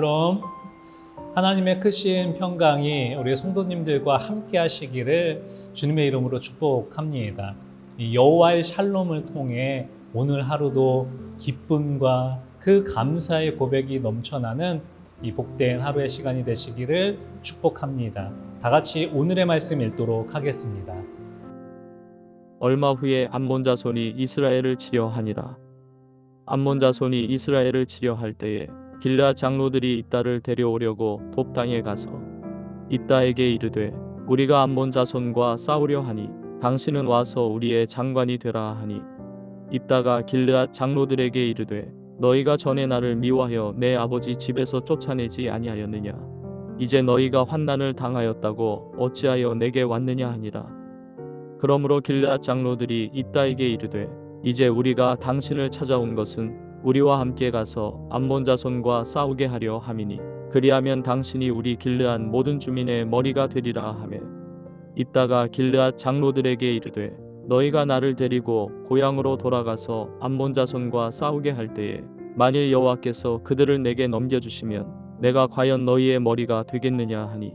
샬롬. 하나님의 크신 평강이 우리 성도님들과 함께 하시기를 주님의 이름으로 축복합니다. 이 여호와의 샬롬을 통해 오늘 하루도 기쁨과 그 감사의 고백이 넘쳐나는 이 복된 하루의 시간이 되시기를 축복합니다. 다 같이 오늘의 말씀 읽도록 하겠습니다. 얼마 후에 암몬 자손이 이스라엘을 치려 하니라. 암몬 자손이 이스라엘을 치려 할 때에 길라 장로들이 입다를 데려오려고 돕당에 가서 입다에게 이르되 우리가 암몬 자손과 싸우려 하니 당신은 와서 우리의 장관이 되라 하니. 입다가 길르앗 장로들에게 이르되 너희가 전에 나를 미워하여 내 아버지 집에서 쫓아내지 아니하였느냐? 이제 너희가 환난을 당하였다고 어찌하여 내게 왔느냐 하니라. 그러므로 길르앗 장로들이 입다에게 이르되 이제 우리가 당신을 찾아온 것은 우리와 함께 가서 암몬 자손과 싸우게 하려 함이니 그리하면 당신이 우리 길르앗 모든 주민의 머리가 되리라 하매 입다가 길르앗 장로들에게 이르되 너희가 나를 데리고 고향으로 돌아가서 암몬 자손과 싸우게 할 때에 만일 여호와께서 그들을 내게 넘겨주시면 내가 과연 너희의 머리가 되겠느냐 하니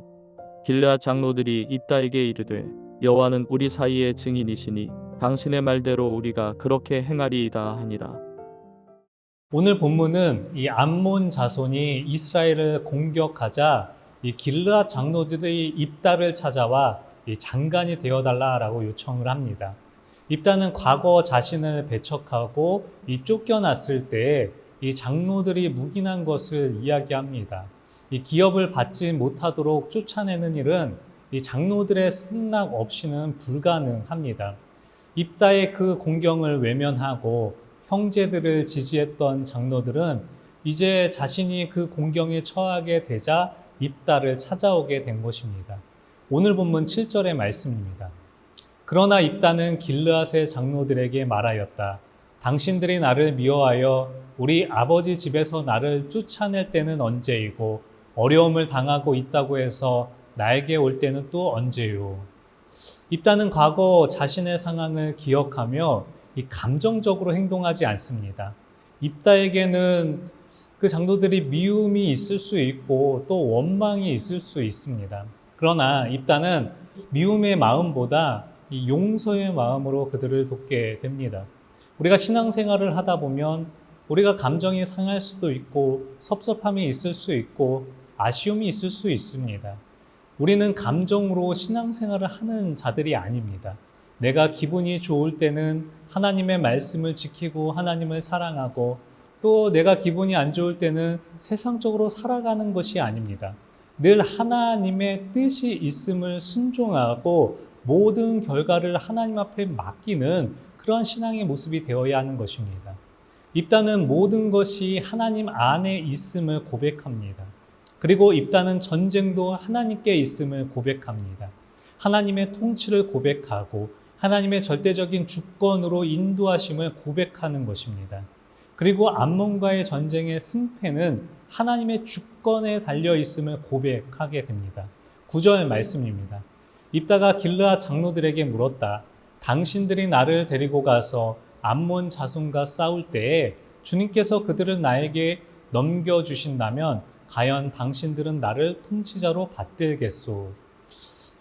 길르앗 장로들이 입다에게 이르되 여호와는 우리 사이의 증인이시니 당신의 말대로 우리가 그렇게 행하리이다 하니라. 오늘 본문은 이 암몬 자손이 이스라엘을 공격하자 이 길르앗 장로들이 입다를 찾아와 이 장관이 되어달라라고 요청을 합니다. 입다는 과거 자신을 배척하고 이 쫓겨났을 때 이 장로들이 묵인한 것을 이야기합니다. 이 기업을 받지 못하도록 쫓아내는 일은 이 장로들의 승낙 없이는 불가능합니다. 입다의 그 공경을 외면하고 형제들을 지지했던 장로들은 이제 자신이 그 공경에 처하게 되자 입다를 찾아오게 된 것입니다. 오늘 본문 7절의 말씀입니다. 그러나 입다는 길르앗의 장로들에게 말하였다. 당신들이 나를 미워하여 우리 아버지 집에서 나를 쫓아낼 때는 언제이고 어려움을 당하고 있다고 해서 나에게 올 때는 또 언제요? 입다는 과거 자신의 상황을 기억하며 이 감정적으로 행동하지 않습니다. 입다에게는 그 장로들이 미움이 있을 수 있고 또 원망이 있을 수 있습니다. 그러나 입다는 미움의 마음보다 이 용서의 마음으로 그들을 돕게 됩니다. 우리가 신앙생활을 하다 보면 우리가 감정이 상할 수도 있고 섭섭함이 있을 수 있고 아쉬움이 있을 수 있습니다. 우리는 감정으로 신앙생활을 하는 자들이 아닙니다. 내가 기분이 좋을 때는 하나님의 말씀을 지키고 하나님을 사랑하고 또 내가 기분이 안 좋을 때는 세상적으로 살아가는 것이 아닙니다. 늘 하나님의 뜻이 있음을 순종하고 모든 결과를 하나님 앞에 맡기는 그러한 신앙의 모습이 되어야 하는 것입니다. 입다는 모든 것이 하나님 안에 있음을 고백합니다. 그리고 입다는 전쟁도 하나님께 있음을 고백합니다. 하나님의 통치를 고백하고 하나님의 절대적인 주권으로 인도하심을 고백하는 것입니다. 그리고 암몬과의 전쟁의 승패는 하나님의 주권에 달려 있음을 고백하게 됩니다. 9절 말씀입니다. 입다가 길르앗 장로들에게 물었다. 당신들이 나를 데리고 가서 암몬 자손과 싸울 때에 주님께서 그들을 나에게 넘겨 주신다면 과연 당신들은 나를 통치자로 받들겠소.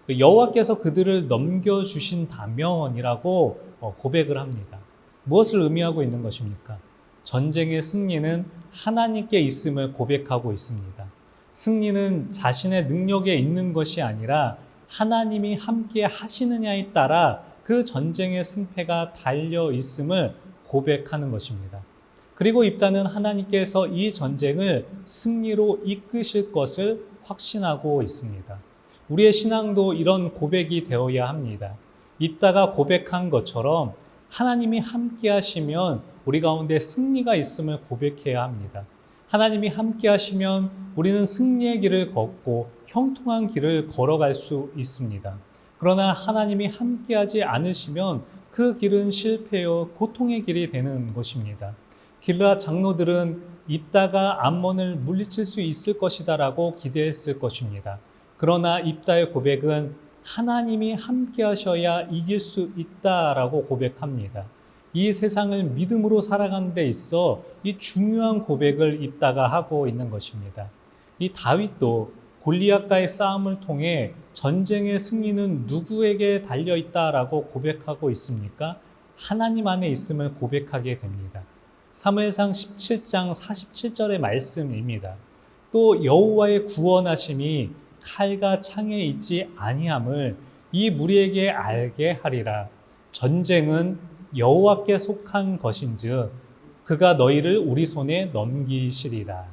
여호와께서 그들을 넘겨주신다면이라고 어, 고백을 합니다. 무엇을 의미하고 있는 것입니까? 전쟁의 승리는 하나님께 있음을 고백하고 있습니다. 승리는 자신의 능력에 있는 것이 아니라 하나님이 함께 하시느냐에 따라 그 전쟁의 승패가 달려 있음을 고백하는 것입니다. 그리고 입다는 하나님께서 이 전쟁을 승리로 이끄실 것을 확신하고 있습니다. 우리의 신앙도 이런 고백이 되어야 합니다. 입다가 고백한 것처럼 하나님이 함께 하시면 우리 가운데 승리가 있음을 고백해야 합니다. 하나님이 함께 하시면 우리는 승리의 길을 걷고 형통한 길을 걸어갈 수 있습니다. 그러나 하나님이 함께 하지 않으시면 그 길은 실패요 고통의 길이 되는 것입니다. 길라 장로들은 입다가 암몬을 물리칠 수 있을 것이다라고 기대했을 것입니다. 그러나 입다의 고백은 하나님이 함께 하셔야 이길 수 있다라고 고백합니다. 이 세상을 믿음으로 살아가는 데 있어 이 중요한 고백을 입다가 하고 있는 것입니다. 이 다윗도 골리앗과의 싸움을 통해 전쟁의 승리는 누구에게 달려 있다라고 고백하고 있습니까? 하나님 안에 있음을 고백하게 됩니다. 사무엘상 17장 47절의 말씀입니다. 또 여호와의 구원하심이 칼과 창에 있지 아니함을 이 무리에게 알게 하리라. 전쟁은 여호와께 속한 것인즉 그가 너희를 우리 손에 넘기시리라.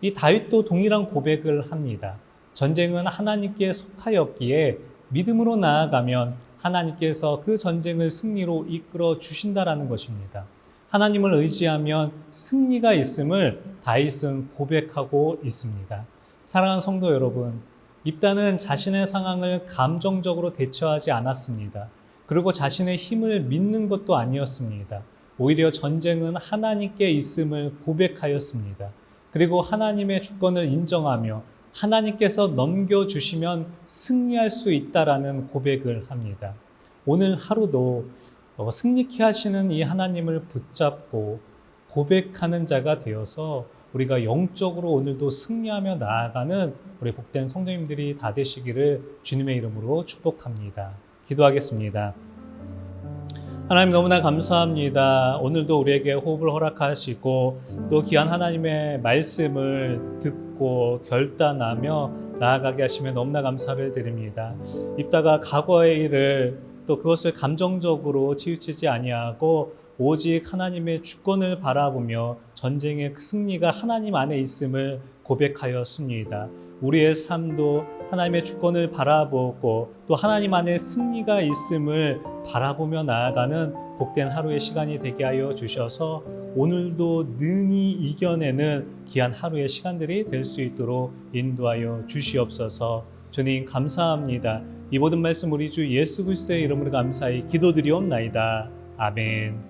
이 다윗도 동일한 고백을 합니다. 전쟁은 하나님께 속하였기에 믿음으로 나아가면 하나님께서 그 전쟁을 승리로 이끌어 주신다라는 것입니다. 하나님을 의지하면 승리가 있음을 다윗은 고백하고 있습니다. 사랑하는 성도 여러분, 입다는 자신의 상황을 감정적으로 대처하지 않았습니다. 그리고 자신의 힘을 믿는 것도 아니었습니다. 오히려 전쟁은 하나님께 있음을 고백하였습니다. 그리고 하나님의 주권을 인정하며 하나님께서 넘겨주시면 승리할 수 있다라는 고백을 합니다. 오늘 하루도 어, 승리케 하시는 이 하나님을 붙잡고 고백하는 자가 되어서 우리가 영적으로 오늘도 승리하며 나아가는 우리 복된 성도님들이 다 되시기를 주님의 이름으로 축복합니다. 기도하겠습니다. 하나님 너무나 감사합니다. 오늘도 우리에게 호흡을 허락하시고 또 귀한 하나님의 말씀을 듣고 결단하며 나아가게 하시면 너무나 감사를 드립니다. 입다가 과거의 일을 또 그것을 감정적으로 치우치지 아니하고 오직 하나님의 주권을 바라보며 전쟁의 그 승리가 하나님 안에 있음을 고백하였습니다. 우리의 삶도 하나님의 주권을 바라보고 또 하나님 안에 승리가 있음을 바라보며 나아가는 복된 하루의 시간이 되게 하여 주셔서 오늘도 능히 이겨내는 귀한 하루의 시간들이 될 수 있도록 인도하여 주시옵소서. 주님 감사합니다. 이 모든 말씀 우리 주 예수 그리스도의 이름으로 감사히 기도드리옵나이다. 아멘.